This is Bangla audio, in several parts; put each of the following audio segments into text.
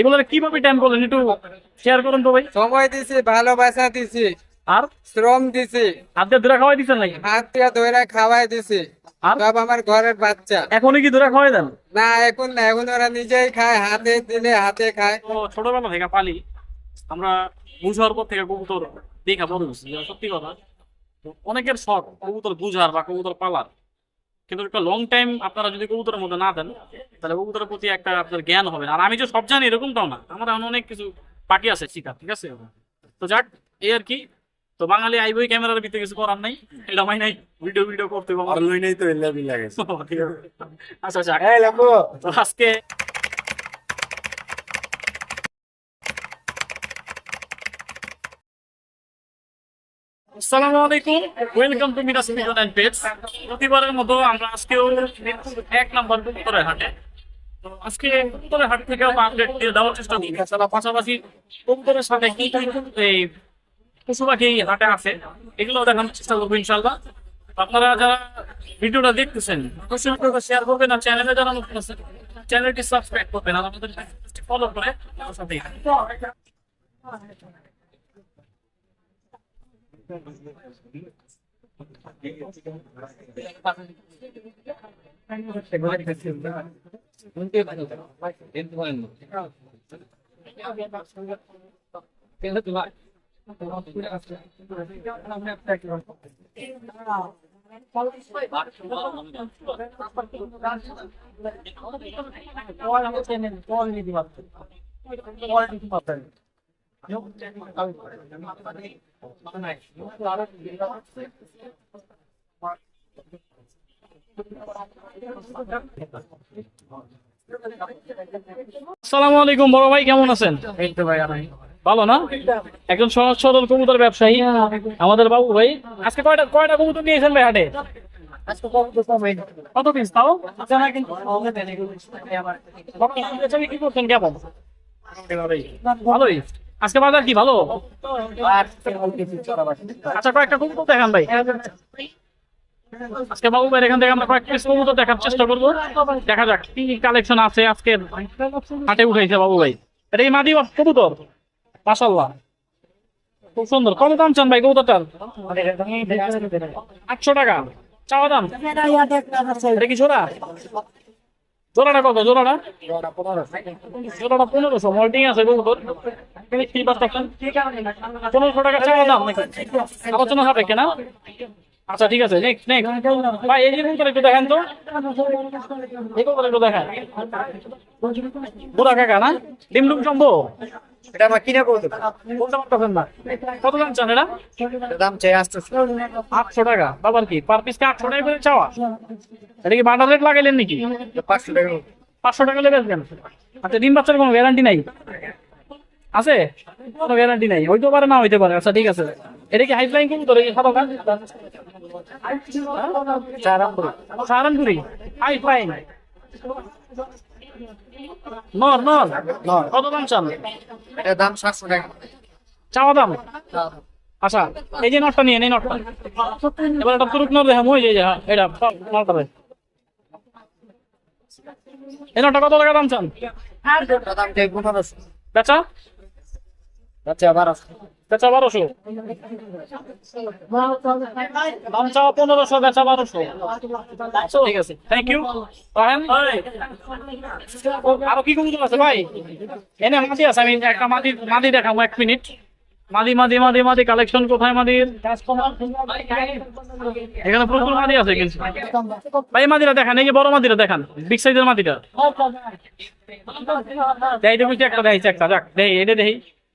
এগুলো কীভাবে টাইম করলেন একটু শেয়ার করুন তো ভাই। সময় দিছি ভালোবাসা দিছি আর? শ্রম দিছি। হাতে ধরে খাওয়াই দিচ্ছেন নাকি? হাত ধরে খাওয়াই দিছি। সব আমার ঘরের বাচ্চা। এখনই কি ধরে খাওয়াই দেন? না এখন না এখন ওরা নিজেই খায় হাতে দিলে হাতে খায়। তো ছোটবেলা থেকে পালি আমরা বুঝার পর থেকে কবুতর দেখা বড় হয়েছি সত্যি কথা। অনেকের শখ কবুতর বুঝার বা কবুতর পালার। কিন্তু একটা লং টাইম আপনারা যদি কবুতরের মধ্যে না দেন তাহলে কবুতরের প্রতি একটা আপনার জ্ঞান হবে আর আমি যে সব জানি এরকম তাও না। আমার এমন অনেক কিছু বাকি আছে শিকার ঠিক আছে? তো যাক এই আর কি। তো বাঙালি আইবই ক্যামেরার ভিতরে কিছু করার নাই এটা মাই নাই ভিডিও ভিডিও করতে পারব। লই নাই তো এলা বিল লাগে। ঠিক আছে আচ্ছা। এই তো আজকে আসসালামু আলাইকুম। Welcome to Miraj media and হাটে। আজকে পশু পাখি হাটে আছে এগুলো দেখানোর চেষ্টা করব ইনশাল্লাহ আপনারা যারা ভিডিওটা দেখতেছেন শেয়ার করবেন আর চ্যানেলে যারা নতুন চ্যানেলটি সাবস্ক্রাইব করবেন আর আমাদের ফলো করে Quality আসসালামু আলাইকুম বড় ভাই কেমন আছেন? এই তো ভাই আমি ভালো না? একজন সহজ সরল কবুতর ব্যবসায়ী। আমাদের বাবু ভাই আজকে কয়টা কয়টা কবুতর নিয়েছেন ভাই হাটে? কত পিস তাও? বেচা বিক্রি করছেন কেমন? ভালোই। আজকে বাজার কি ভালো? আচ্ছা কয়েকটা কবুতর দেখান ভাই। আজকে বাবু ভাই এখান থেকে আমরা কয়েকটা কবুতর দেখার চেষ্টা করব। দেখা যাক কি কালেকশন আছে আজকে। হাটে উঠাইছে বাবু ভাই। এটা কি মাদি কবুতর? মাসাল্লাহ খুব সুন্দর। কত দাম চান ভাই কবুতরটার? আটশো টাকা। চাওয়া দাম? এটা কি জোড়া জোড়াটা কত জোড়াটা জোড়াটা পনেরোশো মল্টিং আছে পনেরোশো টাকা চাওয়া দাম আলোচনা হবে কেনা? আচ্ছা ঠিক আছে নেক্সট নেক্সট ভাই এই কবুতর একটু দেখেন তো। এই কবুতর একটু দেখেন। বুড়া কাকা না? ডিম ডুম সম্ভব? এটা আমার কিনে বলতে পারতেছেন না। কত দাম চান এটা? দাম চাই আসতে আটশো টাকা। বাবার কি? পার পিসকে আটশো টাকা করে চাওয়া? এটা কি বাটার রেট লাগাইলেন নাকি? পাঁচশো টাকা পাঁচশো টাকা লেগে আচ্ছা ডিম বাচ্চার কোনো গ্যারান্টি নাই? আছে? কোনো গ্যারান্টি নাই? হইতে পারে না হইতে পারে। আচ্ছা ঠিক আছে। এটা কি হাইফ্লাইং কোন তোর এই সাদা সারানপুরি হাইফ্লাইং নর নর কত দাম চান এটা দাম সাতশো টাকা চাওয়া দাম আচ্ছা এই যে নটটা নিয়ে এই নটটা এবার একটা তুরুক নট দেখা মই যে এটা নটটা। এই নটটা কত টাকা দাম চান বেচা আচ্ছা বারোশো বেচা বারোশো। দাম চাওয়া পনেরোশো, বেচা বারোশো। ঠিক আছে। থ্যাংক ইউ আরও কি আছে? ভাই, এনে মাদি আছে। আমি একটা দেখাবো এক মিনিট। মাদি মাদি মাদি মাদি কালেকশন কোথায় মাদির এখানে প্রচুর মাদি আছে কিন্তু। ভাই মাদিটা দেখান। এই যে বড় মাদিটা দেখান। বিগ সাইজের মাদিটা দেই দেখুন একটা দেখাইছে একটা, যাক। দেই, এটা দেই।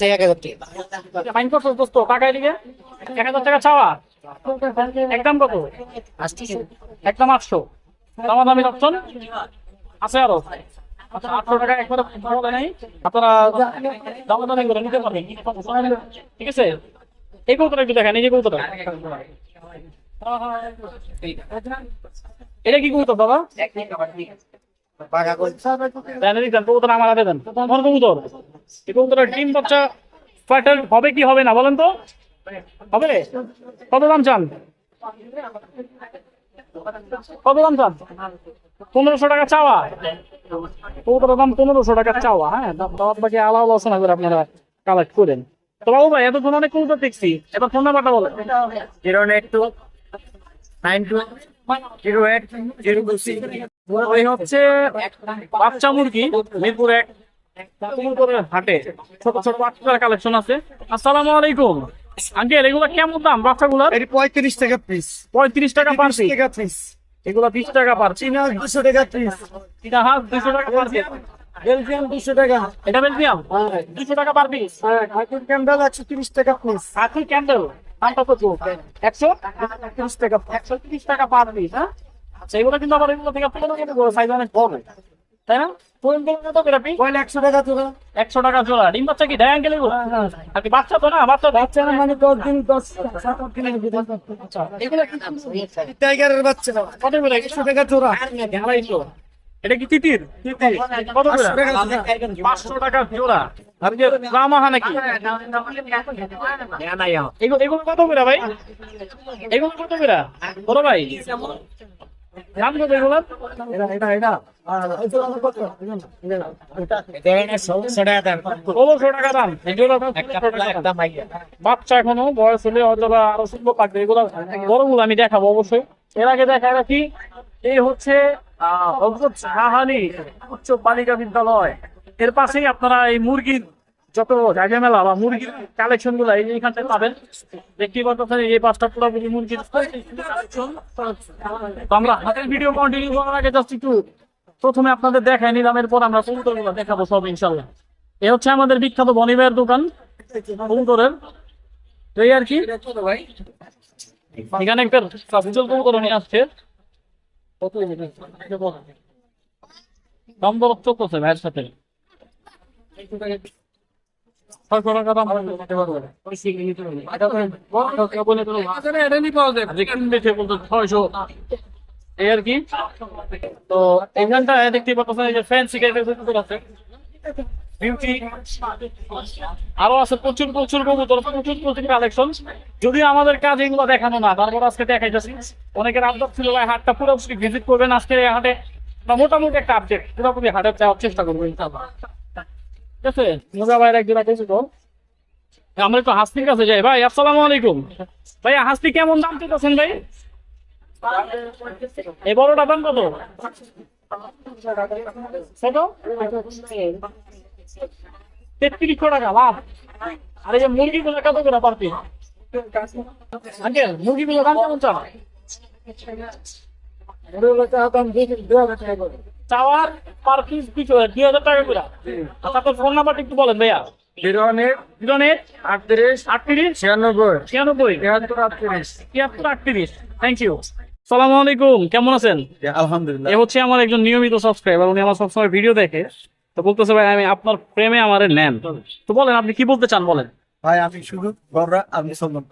চাই এক হাজার টাকা ফাইন করছ দোস্ত টাকা এদিকে। এক হাজার টাকা চাওয়া। একদম কত? একদম আটশো। দামা দামি অপশন আছে আরও। আচ্ছা আটশো টাকা একবারে বলে নাই। আপনারা দাম দামি করে নিতে পারবেন। ঠিক আছে? এই কৌতটা একটু দেখেন এই যে কৌতটা এটা কি কৌতর দাদা? কবুতর আমার দেন। কবুতর? এই কবুতরের ডিম বাচ্চা ফার্টাইল হবে কি হবে না বলেন তো? হবে? কত দাম চান? কত দাম চান? পনেরোশো টাকা চাওয়া। কবুতরের দাম পনেরোশো টাকা চাওয়া হ্যাঁ? দাম বাকি আলাদা আলোচনা করে আপনারা কালেক্ট করেন। তো বাবু ভাই এতক্ষণ অনেক কবুতর দেখছি। এবার ফোন নাম্বারটা বলেন। Zero eight two nine two zero eight zero ওই হচ্ছে বাচ্চা মুরগি মিরপুর এক। হাটে। ছোট ছোট বাচ্চার কালেকশন আছে। আসসালামু আলাইকুম। আঙ্কেল এগুলো কেমন দাম বাচ্চাগুলোর? এটি পঁয়ত্রিশ টাকা পিস পঁয়ত্রিশ টাকা পার টাকা পিস এগুলো বিশ টাকা পার পিস চীনা দুশো টাকা পিস এটা হাফ দুশো টাকা পার বেলজিয়াম দুশো টাকা। এটা বেলজিয়াম? দুশো টাকা পার পিস হ্যাঁ ক্যান্ডেল একশো তিরিশ টাকা পিস কাঠি ক্যান্ডেল দামটা কত একশো? তিরিশ টাকা। একশো তিরিশ টাকা পার পিস হ্যাঁ? আচ্ছা এগুলো কিন্তু আবার এগুলো থেকে পুরোনো কিন্তু সাইজ অনেক তাই না? টাকা জোড়া ডিম বাচ্চা কি? দেয় আঙ্কেল আর বাচ্চা তো না? বাচ্চা বাচ্চা না মানে দিন দিনের ভিতরে। আচ্ছা এগুলো কি টাইগারের বাচ্চা। কত টাকা জোড়া এটা কি তিতির? কত করে? পাঁচশো টাকা জোড়া। আর যে রামাহা নাকি? এগুলো এগুলো কত করে ভাই? এগুলো কত করে? বড় ভাই? দাম কত এটা এটা এটা। বাচ্চা এখনও বয়স হলে হয়তো আরও সুন্দর লাগবে এগুলো বড়গুলো আমি দেখাবো অবশ্যই। এর আগে দেখা রাখি এই হচ্ছে হজরত উচ্চ বালিকা বিদ্যালয়। এর পাশেই আপনারা এই মুরগির যত জায়গা মেলা বা মুরগির কালেকশনগুলো এই এইখানটায় পাবেন, দেখতেই পাচ্ছেন এই পাঁচটা পুরোপুরি মুরগির। তো আমরা হাতের ভিডিও কন্টিনিউ করার আগে জাস্ট একটু প্রথমে আপনাদের দেখাই নিলাম এরপর আমরা কবুতরগুলো দেখাবো সব ইনশাল্লাহ এ হচ্ছে আমাদের বিখ্যাত বনিবের দোকান কবুতরের তো এই আর কি, এখানে একটা সাবজল কবুতর নিয়ে আসছে। দাম দর চলতেছে ভাইয়ের সাথে। আর আছে প্রচুর প্রচুর কবুতর প্রচুর প্রচুর কালেকশন যদি আমাদের কাজ এগুলো দেখানো না তারপর আজকে দেখাইতেছি অনেকের আবদার ছিল ভাই হাটটা পুরোপুরি ভিজিট করবেন আজকে হাটে মোটামুটি একটা আপডেট পুরোপুরি হাটে যাওয়ার চেষ্টা করব ঠিক আছে? মোজা আছে তো। আমরা কাছে যাই। ভাই, আসসালামু আলাইকুম। ভাই, হাসতি কেমন দাম পেতেছেন ভাই? এই বড়টা দাম কত? তেত্রিশশো টাকা লাভ আর এই যে মুরগিগুলো কত করে পারতি আঙ্কেল মুরগিগুলো দাম কেমন চান? চাওয়ার পার পিস দুই হাজার টাকা করে আচ্ছা তো ফোন নাম্বারটা একটু বলেন ভাইয়া। জিরো এইট জিরো এইট আটত্রিশ আটত্রিশ ছিয়ানব্বই ছিয়ানব্বই তিয়াত্তর আটত্রিশ। তিয়াত্তর আটত্রিশ। থ্যাংক ইউ সালাম আলাইকুম কেমন আছেন? আলহামদুলিল্লাহ। এ হচ্ছে আমার একজন নিয়মিত সাবস্ক্রাইবার উনি আমার সবসময় ভিডিও দেখে। তো বলতেছে ভাই আমি আপনার প্রেমে আমারে নেন। তো বলেন আপনি কি বলতে চান বলেন? ভাই আমি শুধু মুসলমান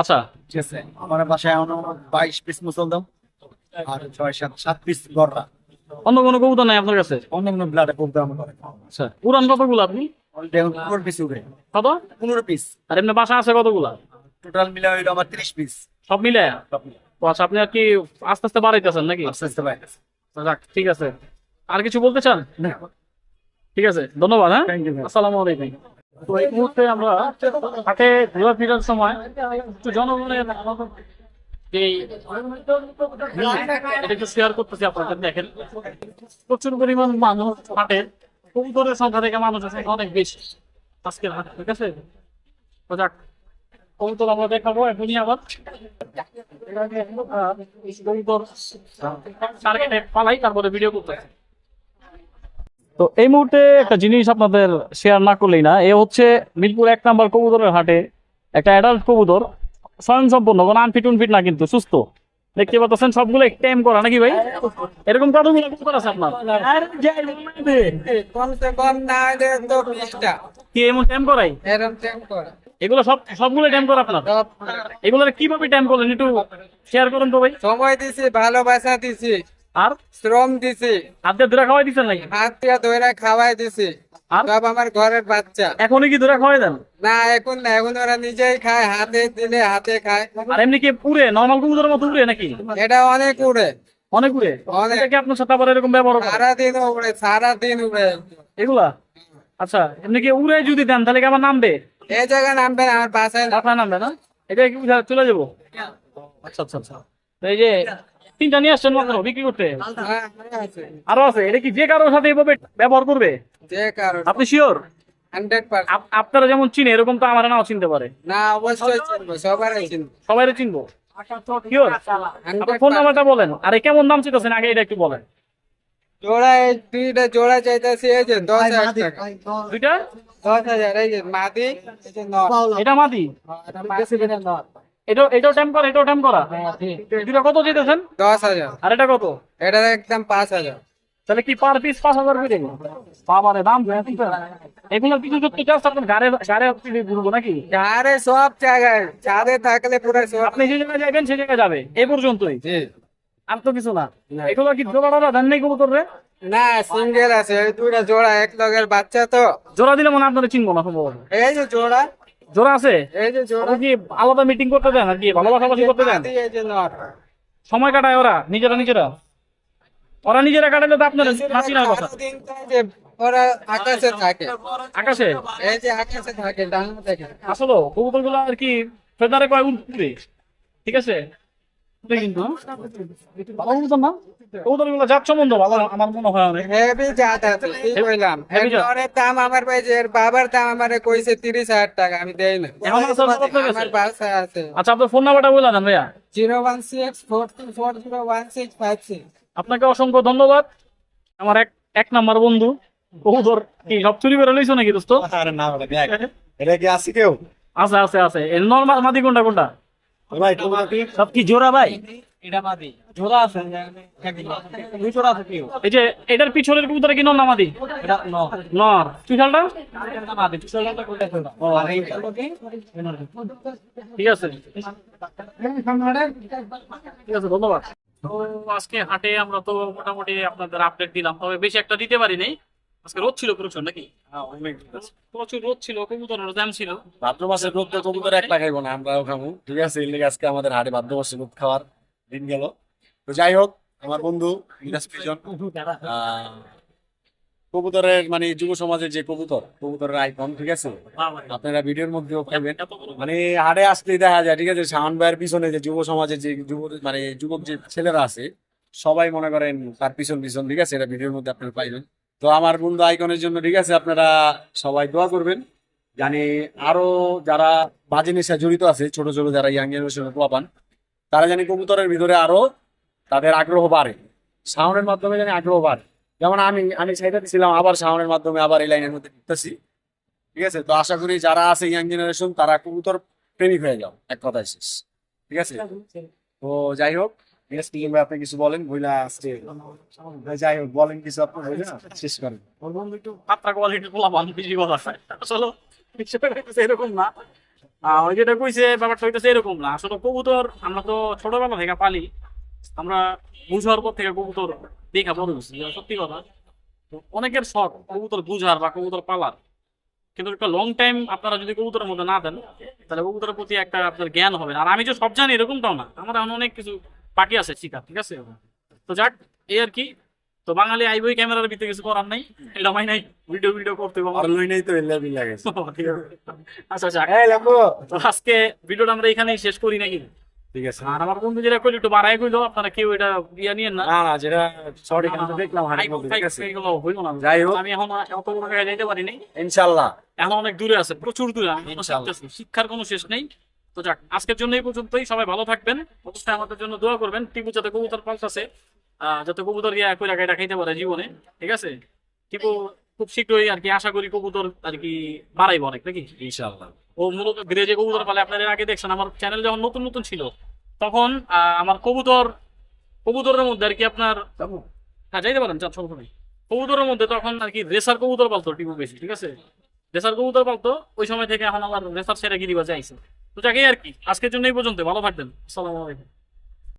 আচ্ছা। ঠিক আছে? আমার বাসায় এখনও বাইশ পিস মুসলমান। আর ছয় সাত সাত পিস গররা অন্য কোনো কবুতর নাই আপনার কাছে? অন্য অন্য ব্লাডে বলতে আমার আচ্ছা উড়ান কতগুলো আপনি? পনেরো পিস উঠে কত? পনেরো পিস আর এমনি বাসা আছে কতগুলা? টোটাল মিলে হইল আমার ত্রিশ পিস সব মিলে আচ্ছা আপনি আর কি আস্তে আস্তে বাড়াইতেছেন নাকি? আস্তে আস্তে ভাই যাক ঠিক আছে। আর কিছু বলতে চান? না। ঠিক আছে ধন্যবাদ হ্যাঁ? আসসালামু আলাইকুম। তো এই মুহূর্তে আমরা হাটে ঘোরা ফেরার সময় একটু জনগণের প্রচুর পরিমাণ মানুষ হাটে কবুতরের সংখ্যা থেকে মানুষ আছে পালাই, তারপরে ভিডিও তো এই মুহূর্তে একটা জিনিস আপনাদের শেয়ার না করলেই না, এ হচ্ছে মিরপুর এক নাম্বার কবুতরের হাটে, একটা অ্যাডাল্ট কবুতর। স্বয়ংসম্পূর্ণ কোনো আনফিট উনফিট না কিন্তু সুস্থ। দেখতে পাচ্ছেন সবগুলো টাইম করা নাকি ভাই? এরকম কতগুলো কবুতর আছে আপনার? কি এমন টাইম করাই? এগুলো সব সবগুলো টাইম করা আপনার? এগুলো কীভাবে টাইম করলেন একটু শেয়ার করুন তো ভাই। সময় দিছি ভালোবাসা দিছি আর? শ্রম দিছি। হাতে ধরে খাওয়াই দিচ্ছেন নাকি? হাত দিয়ে ধরে খাওয়াই দিছি। সব আমার ঘরের বাচ্চা। এখনই কি ধরে খাওয়াই দেন? না এখন না এখন ওরা নিজেই খায় হাতে দিলে হাতে খায়। আর এমনি কি পুরে নর্মাল কবুতরের মতো উড়ে নাকি? এটা অনেক উড়ে। অনেক উড়ে? অনেক। কি আপনার সাথে আবার এরকম ব্যবহার সারাদিন উড়ে সারাদিন উড়ে। এগুলা? আচ্ছা এমনি কি উড়ে যদি দেন তাহলে কি আবার নামবে? এই জায়গায় নামবে না আমার বাসায় আপনার নামবে না? এটা কি চলে যাব? আচ্ছা আচ্ছা আচ্ছা। এই যে তিনটা নিয়ে আসছেন মাত্র বিক্রি করতে? হ্যাঁ, হ্যাঁ, আছে। আরও আছে এটা কি যে কারোর সাথে এইভাবে ব্যবহার করবে? যে কারণ আপনি শিওর আপনারা যেমন চিনে এরকম তো আমার নাও চিনতে পারে। না অবশ্যই চিনবো সবারই চিনবো। সবাই চিনবো। ফোন নাম্বারটা বলেন আরে কেমন দাম চাইতেছেন? আগে এটা একটু বলেন। জোড়া এই দুইটা জোড়া চাইতেছি এই যে দশ হাজার টাকা। দুইটা? দশ হাজার এই যে মাদি এটা মাদি? এটা মাদি, এটাও টাইম করা এটাও টাইম করা। দুইটা কত চাইতেছেন দশ হাজার। আর এটা কত? এটা একদম পাঁচ হাজার। তাহলে কি পার পিস পাঁচ হাজার করে বাবারে দাম এগুলো কিছু সত্যি চাষ আপনার গাড়ি গাড়ি ঘুরবো নাকি? আরে সব জায়গায় ছাদে থাকলে পুরো আপনি যে জায়গায় যাবেন সেই জায়গায় যাবে। এই পর্যন্তই। আর তো কিছু না। এগুলো কি জোড়া নাই না সিঙ্গেল আছে। দুইটা জোড়া এক লগের বাচ্চা তো। জোড়া দিলে মনে হয় আপনারা চিনবো না সম্ভবত এই যে জোড়া জোড়া আছে? কি আলাদা মিটিং করতে দেন আর কি ভালোবাসাবাসি করতে দেন? সময় কাটায় ওরা নিজেরা নিজেরা। ওরা নিজেরা কাটালে তো আপনার নাচি না কথা ওরা আকাশে থাকে। আকাশে? এই যে আকাশে থাকে ডাঙা দেখে আসলে কবুতরগুলো আর কি ফেদারে কয় উঠবে ঠিক আছে? কিন্তু হ্যাঁ? আমার মনে হয় অনেক। হেভি জাত আছে কি কইলাম? Heavy দাম আমার ভাই বাবার দাম আমারে কইছে তিরিশ হাজার টাকা আমি দেই না? আমার আছে। আচ্ছা আপনার ফোন নাম্বারটা বলে দেন ভাইয়া। আপনাকে অসংখ্য ধন্যবাদ। আমার এক এক নাম্বার বন্ধু কবুতর কি সব চুরি করে লইছো নাকি দোস্ত? আরে না এটা কি আছে কেউ? আছে আছে নর্মাল মাদি কোনটা কোনটা? ভাই সব কি জোড়া ভাই? জোড়া আছে দুই জোড়া আছে এই যে এটার পিছনের কবুতর কি নর না মাদি এটা ন নর। চুষালটা এটা মাদি চলটা কোনটা ছিল আর এই হলো কি? ঠিক আছে। ঠিক আছে ধন্যবাদ। তো আজকে হাটে আমরা তো মোটামুটি আপনাদের আপডেট দিলাম। তবে বেশি একটা দিতে পারি নাই আজকে রোদ ছিল প্রচুর নাকি? প্রচুর রোদ ছিল কবুতরের দাম ছিল। ভাদ্র মাসের রোদ তো কবুতর এক লাগাইবো না আমরাও খামু। ঠিক আছে লেগে আজকে আমাদের হাটে ভাদ্র মাসের রোদ খাওয়ার দিন গেল। তো যাই হোক আমার বন্ধু মিরাজ পিজন কবুতরের মানে যুব সমাজের যে কবুতর কবুতরের আইকন ঠিক আছে? আপনারা ভিডিওর মধ্যেও পাবেন। মানে হাটে আসলেই দেখা যায় ঠিক আছে? শাওন ভাইয়ের পিছনে যে যুব সমাজের যে যুব মানে যুবক যে ছেলেরা আছে সবাই মনে করেন তার পিছন পিছন ঠিক আছে? এটা ভিডিওর মধ্যে আপনারা পাইবেন। তো আমার বন্ধু আইকনের জন্য ঠিক আছে, আপনারা সবাই দোয়া করবেন। জানি আরও যারা বাজে নেশা জড়িত আছে, ছোট ছোট যারা ইয়াং জেনারেশনের পোলাপান, তারা জানি কবুতরের ভিতরে আরও তাদের আগ্রহ বাড়ে। সাউন্ডের মাধ্যমে জানি আগ্রহ বাড়ে। যেমন আমি আমি সাইডে ছিলাম আবার সাউন্ডের মাধ্যমে আবার এই লাইনের মধ্যে ঢুকতেছি। ঠিক আছে, তো আশা করি যারা আছে ইয়াং জেনারেশন তারা কবুতর প্রেমিক হয়ে যাও, এক কথায় শেষ। ঠিক আছে? তো যাই হোক বলেন আজকে যাই হোক, বলেন কিছু বিষয়টা এরকম না। যেটা কইছে এরকম না। আসলে কবুতর, আমরা তো ছোটবেলা থেকে পালি। আমরা বুঝার পর থেকে কবুতর দেখা বড় সত্যি কথা। অনেকের শখ, কবুতর বুঝার বা কবুতর পালার। কিন্তু একটা লং টাইম আপনারা যদি কবুতরের মধ্যে না দেন, তাহলে কবুতরের প্রতি একটা আপনার জ্ঞান হবে আর আমি যে সব জানি এরকমটাও না। আমার অনেক কিছু পার্টি আছে শিকার ঠিক আছে? তো যাক এই আর কি। তো বাঙালি আইবই ক্যামেরার ভিতরে কিছু করার নাই এটা মাই নাই ভিডিও ভিডিও করতে আর। লই নাই তো এল্লা বিল লাগে আচ্ছা আচ্ছা এই লাম্বু তো আজকে ভিডিওটা আমরা এখানেই শেষ করি নাকি? ঠিক আছে। আর আমার বন্ধু যেটা কইলো একটু বাড়াই কইলো আপনারা কেউ এটা ইয়া নিয়েন না। না যেটা শর্ট এখানে দেখলাম মধ্যে ঠিক আছে? এগুলো হইল না। যাই হোক। আমি এখন অত বড় জায়গায় যাইতে পারি নাই। ইনশাআল্লাহ এখন অনেক দূরে আছে প্রচুর দূরে। ইনশাআল্লাহ। শিক্ষার কোনো শেষ নেই। তো যাক আজকের জন্য এই পর্যন্তই। সবাই ভালো থাকবেন। অবশ্যই আমাদের জন্য দোয়া করবেন। টিপু যাতে কবুতর পাল্টাছে যাতে কবুতর ইয়া একই জায়গায় খাইতে পারে জীবনে ঠিক আছে? টিপু খুব শীঘ্রই আর কি আশা করি কবুতর আর কি বাড়াইব অনেক নাকি? ইনশাআল্লাহ। ও মূলত গ্রেজে কবুতর পালে আপনারা আগে দেখছেন আমার চ্যানেল যখন নতুন নতুন ছিল তখন আমার কবুতর কবুতরের মধ্যে আর কি আপনার হ্যাঁ যাইতে পারেন চার সমস্যা কবুতরের মধ্যে তখন আর কি রেসার কবুতর পালতো টিপু বেশি ঠিক আছে? রেসার কবুতর পালতো ওই সময় থেকে এখন আমার রেসার সেরা গিরিবাজে আইছে। তো যাকেই আর কি। আজকের জন্য এই পর্যন্ত ভালো থাকবেন। আসসালামু আলাইকুম।